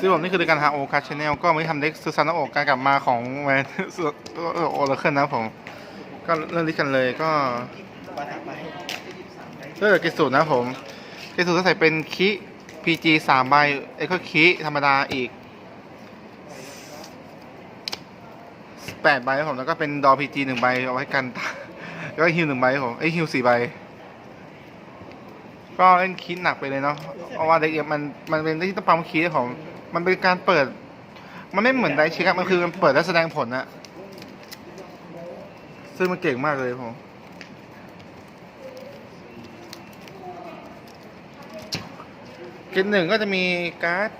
ซึ่งผมนี่คือรายการฮาโอคาชแนลก็ไม่ทำเด็กซูซานโอการกลับมาของแวนโอเลเคิลนะผม ก็เริ่มลิกันเลยก็กไปเลือกกิสูตรนะผมกิสูตรก็ใส่เป็นคิ PG สามใบเอ็กซ์คิธรรมดาอีกแปดใบครับผมแล้วก็เป็นดอ PG หนึ่งใบเอาไว้กันแล้วก็ฮิวหนึ่งใบครับผมไอฮิวสี่ใบก็เล่นคิดหนักไปเลยเนาะเพราะว่าเด็กเนี่ยมันมันเป็นที่ต้องปั๊มคิดของ มันเป็นการเปิด มันไม่เหมือนไดชิกอะมันคือมันเปิดแล้วแสดงผลอะซึ่งมันเก่งมากเลยผมเกมหนึ่งก็จะมีการ์ด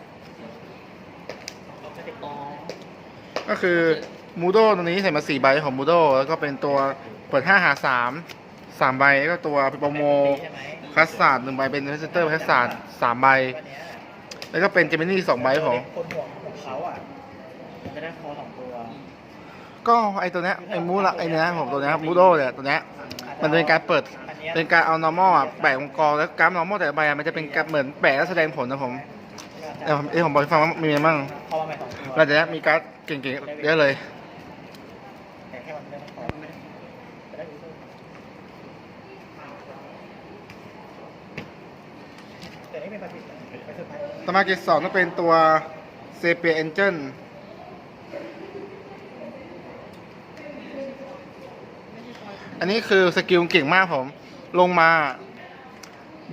จะติดต่อก็คือมูโดตัวนี้ใส่มาสี่ใบของมูโดแล้วก็เป็นตัวเปิดห้าหาสามสามใบแล้วก็ตัวโปรโมใช่ไหมคัสซาร์ดหนึ่งใบเป็นเซนเตอร์คัสซาร์ดสามใบวันเนี้ย แล้วก็เป็นเจมินี่สองใบของ คนห่วงของเขาอะมันจะได้คอสองตัวก็ไอตัวเนี้ยไอมูละไอเนี้ยผมตัวเนี้ยมูโดเนี่ยตัวเนี้ยมันเป็นการเปิดอันเนี้ยเป็นการเอา normal อะแปะองค์กรแล้วการ normal แต่ละใบอะมันจะเป็นการเหมือนแปะแล้วแสดงผลนะผมเดี๋ยวผมเดี๋ยวผมบอกให้ฟังว่ามีอะไรบ้างพอมาใหม่สองตัวหลังจากนี้มีการ์ดเก่งๆเยอะเลย แต่แค่มันไม่ได้คอจะได้รู้สึก แต่นี่เป็นปฏิทินไปสุดท้ายต่อมาเกรดสองก็เป็นตัวเซเปียเอนเจนอันนี้คือสกิลเก่งมากผม ลงมา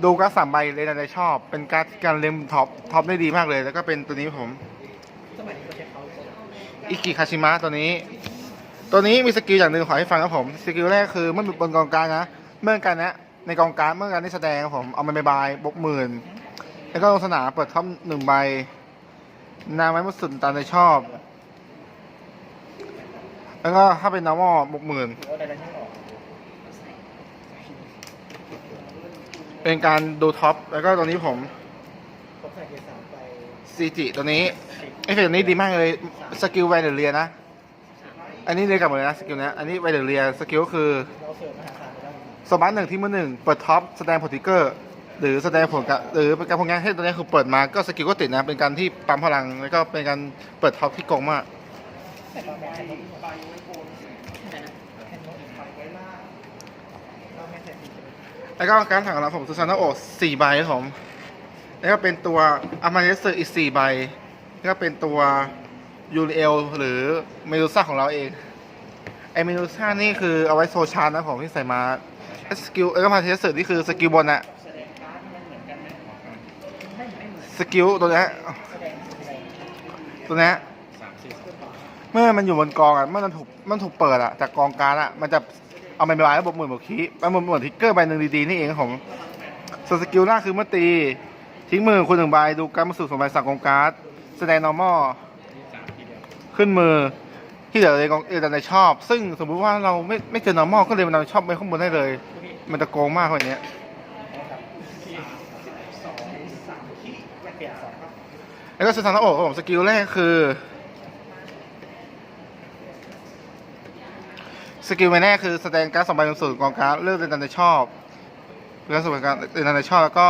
ดูการ์ดสามใบเลยนะชอบ เป็นการ์ดการเล็มท็อปท็อปได้ดีมากเลย แล้วก็เป็นตัวนี้ผม สมัยนี้เขาใช้เขาอิกิคาชิมะตัวนี้ ตัวนี้มีสกิลอย่างหนึ่งขอให้ฟังครับผม สกิลแรกคือเมื่อบนกองกลางนะ เมื่อการนะในกองกลางเมื่อการได้แสดงครับผม เอามันไปบายบกหมื่น แล้วก็ลงสนามเปิดท็อปหนึ่งใบ นางไม้มุสุนตามใจชอบ แล้วก็ถ้าเป็นนอร์มอบกหมื่นเป็นการดูท็อป แล้วก็ตัวนี้ผมซีจิตัวนี้สิบเอฟเฟกต์นี้ดีมากเลย สกิลไวเดอร์เรียนะ อันนี้เรียกกลับมาเลยนะสกิลเนี้ยอันนี้ไวเดอร์เรีย สกิลก็คือสมาศาลไปได้สมัครหนึ่งที่มือหนึ่งเปิดท็อป แสดงผลทิเกอร์ หรือแสดงผลกับหรือเป็นการพงงานให้ตัวนี้คือเปิดมาก็สกิลก็ติดนะ เป็นการที่ปั๊มพลัง แล้วก็เป็นการเปิดท็อปที่โกงมากแล้วก็การถังของเราผมซูซานโอสี่ใบครับผม แล้วก็เป็นตัวอามาเนสเซอีกสี่ใบ แล้วก็เป็นตัวยูริเอลหรือเมดูซ่าของเราเอง ไอเมดูซ่านี่คือเอาไว้โซชาร์นะผมที่ใส่มาสกิลแล้วก็มาเทสเซอร์นี่คือสกิลบนอะ สกิลตัวเนี้ยแสดงอะไรตัวเนี้ยสามสี่ขึ้นต่อเมื่อมันอยู่บนกองอะเมื่อมันถูกมันถูกเปิดอะจากกองการดอะมันจะเอาไปบายแล้วบวกหมื่นบวกคีมันบวกหมื่นทิกเกอร์ใบหนึ่งดีๆนี่เองครับผมส่วนสกิลหน้าคือเมื่อตีทิ้งมือคุณหนึ่งใบดูการดมาสู่สองใบสั่งกองการ์ดแสดง normal ขึ้นมือที่เหลือเลยกองเออแต่ในชอบ ซึ่งสมมุติว่าเราไม่ไม่เจอ normal ก็เลยมันเอาชอบไปข้างบนได้เลย มันจะโกงมากกว่านี้ สองสามขี้ไม่เปลี่ยนสองครับ แล้วก็สถานะโอกครับผมสกิลแรกคือสกิลแรกคือแสดงการดสองใบลงสู่กองการ์ดเลือกเดินในชอบเลือกสมการเดินในชอบแล้วก็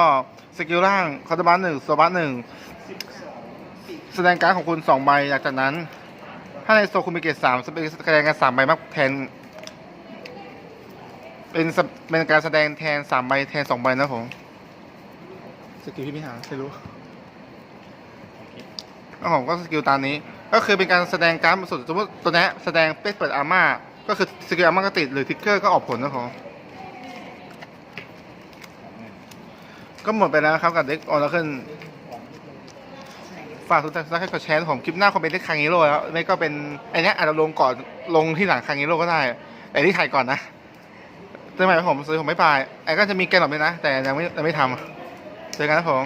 สกิลล่างคอร์ดบัสหนึ่งโซบัสหนึ่งแสดงการดของคุณสองใบหลังจากนั้น ถ้าในโซคุณมีเกรดสามแสดงการสามใบมากแทน เป็นเป็นการแสดงแทนสามใบแทนสองใบนะผมสกิลที่ไม่หาไม่รู้ แล้วผมก็สกิลตามนี้ ก็คือเป็นการแสดงการ์ดสุดสมมติตัวนี้แสดงเป็ดเปิดอาม่าก็คือสกิลอาม่าก็ติดหรือทิกเกอร์ก็ออกผลนะผมก็หมดไปแล้วครับกับเด็กออร์เคิลฝากทุกท่านให้กดแชร์ผมคลิปหน้าคอมเมนต์ได้คางฮิโร่แล้วไม่ก็เป็นไอเนี้ยอาจจะลงก่อนลงที่หลังคางฮิโร่ก็ได้แต่ที่ถ่ายก่อนนะเจอใหม่ครับผมซื้อผมไม่ไปไอ้ก็จะมีแกนหลบด้วยนะ แต่ยังไม่ยังไม่ทำเจอกันนะผม